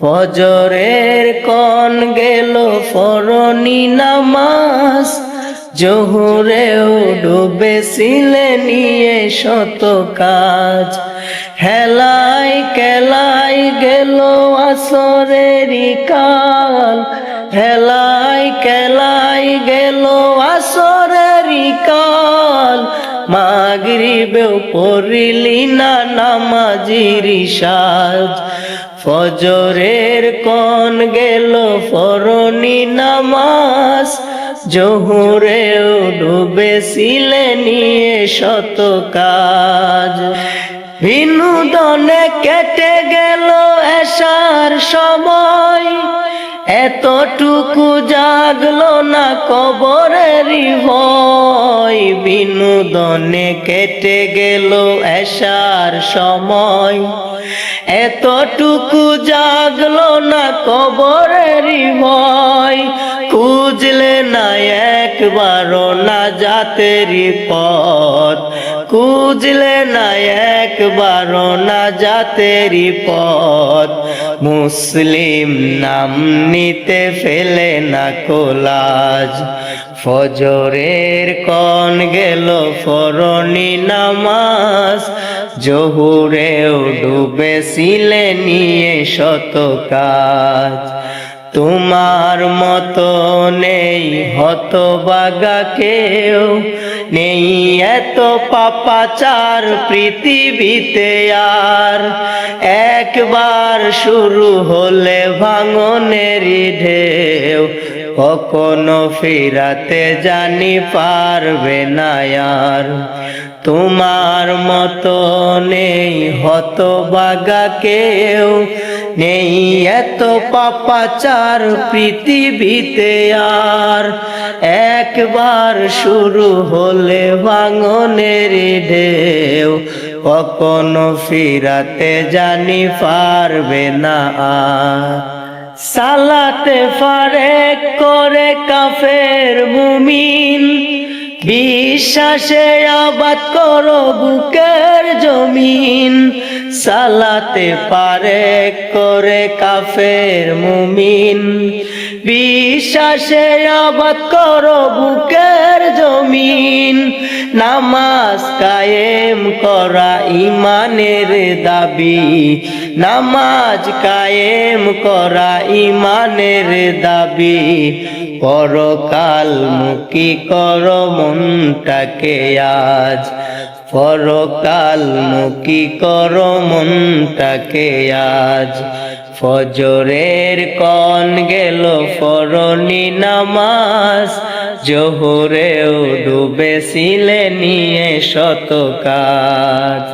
ফজরের কন গেল ফরনি নামাজ জহুরেও ডুবেছিলে নিয়ে শত কাজ। হেলাই কেলাই গেল আসরেরই কাল, হেলাই কেলাই গেল আসরেরই কাল। মাগরিবেও পড়িলি না নামাজির সাজ ফজরের কন গেল ফরনি নামাজ? জহুরেও ডুবেছিলে নিয়ে শত কাজ। বিনোদনে কেটে গেল এসার সময়। এতটুকু জাগলো না কবরেরই ভয়। বিনোদনে কেটে গেল এসার সময়। এতটুকু জাগলো না কবরেরই ভয়। খুঁজলে না একবারও না জাতেরই পথ। খুঁজলে না একবার না জাতেরই পথ। মুসলিম নাম নিতে ফেলে না কোলাজ। ফজরের কন গেল ফরনি নামাজ। জহুরেও ডুবেছিলে নিয়ে শত কাজ। তোমার মতো নেই হতবাগা কেউ। নেই এত পাপাচার পৃথিবীতে আর। একবার শুরু হলে ভাঙনের ঢেউ, কখনো ফিরাতে জানি পারবে না আর। তোমার মতো নেই হত বাগা কেউ, নেই এত পাপাচার পৃথিবীতে আর। একবার শুরু হলে ভাঙনের ঢেউ, কখনো ফিরাতে জানি পারবে না। সালাতে ফারে করে কাফের মুমিন, বিশ্বাসে আবাদ করো বুকের জমিন। সালাতে পারে করে কাফের মুমিন বিশ্বাসে আবাদ করো বুকের জমিন, নামাজ কায়েম করা ইমানের দাবি, নামাজ কায়েম করা ইমানের দাবি। পরকাল মুখী কর মনটাকে আজ, পরকাল মুখী কর মনটাকে আজ। ফজরের কন গেল ফরনি নামাজ জোহরেও ডুবেছিলে নিয়ে শত কাজ